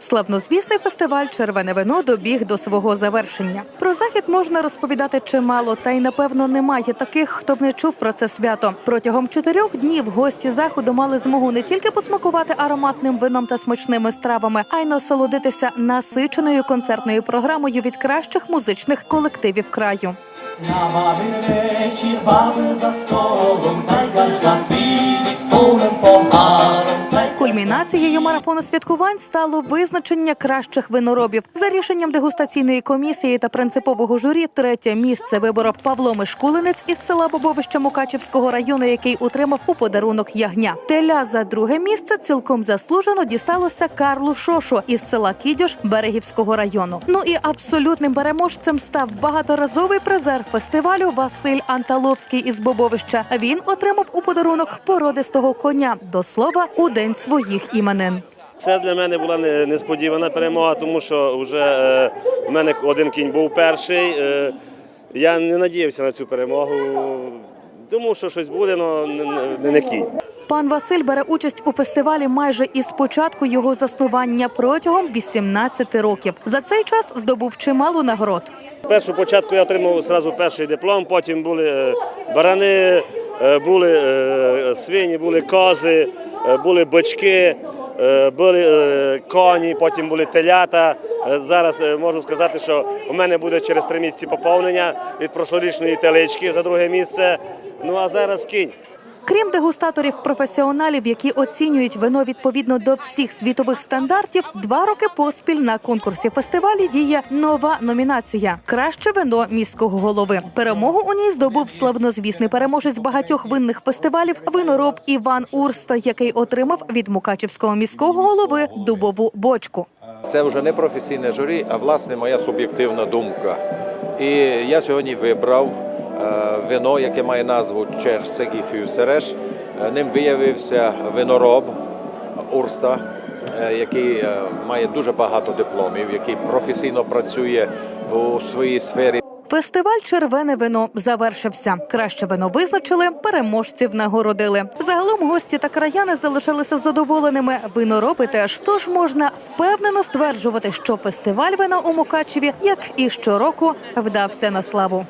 Славнозвісний фестиваль Червене вино добіг до свого завершення. Про захід можна розповідати чимало, та й напевно немає таких, хто б не чув про це свято. Протягом чотирьох днів гості заходу мали змогу не тільки посмакувати ароматним вином та смачними стравами, а й насолодитися насиченою концертною програмою від кращих музичних колективів краю. Na mamy вечір, баби за столом, та й сидить з повним погаром. Кульмінацією марафону святкувань стало визначення кращих виноробів. За рішенням дегустаційної комісії та принципового журі, третє місце виборов Павло Мишкулинець із села Бобовище Мукачівського району, який утримав у подарунок ягня. Теля за друге місце цілком заслужено дісталося Карлу Шошу із села Кідьош Берегівського району. Ну і абсолютним переможцем став багаторазовий призер фестивалю Василь Анталовський із Бобовища. Він отримав у подарунок породистого коня до слова у день своїх іменин. Це для мене була не- несподівана перемога, тому що вже е, в мене один кінь був перший. Е, я не надіявся на цю перемогу. Думав, що щось буде, але не, кінь. Пан Василь бере участь у фестивалі майже із початку його заснування протягом 18 років. За цей час здобув чимало нагород. Першу початку я отримав одразу перший диплом, потім були е, барани, були е, свині, були кози, е, були бички, е, були е, коні, потім були телята. Е, Зараз е, можу сказати, що у мене буде через три місяці поповнення від прошлорічної телички за друге місце. Ну а зараз кінь. Крім дегустаторів-професіоналів, які оцінюють вино відповідно до всіх світових стандартів, два роки поспіль на конкурсі фестивалі діє нова номінація Краще вино міського голови. Перемогу у ній здобув славнозвісний переможець багатьох винних фестивалів винороб Іван Урста, який отримав від Мукачівського міського голови дубову бочку. Це вже не професійне журі, а власне моя суб'єктивна думка. І я сьогодні вибрав вино, яке має назву Черсегі Фюсереш. Е, Ним виявився винороб Урста, е, який е, має дуже багато дипломів, який професійно працює у своїй сфері. Фестиваль Червене вино завершився. Краще вино визначили, переможців нагородили. Загалом гості та краяни залишилися задоволеними. Винороби теж. Тож можна впевнено стверджувати, що фестиваль вина у Мукачеві, як і щороку, вдався на славу.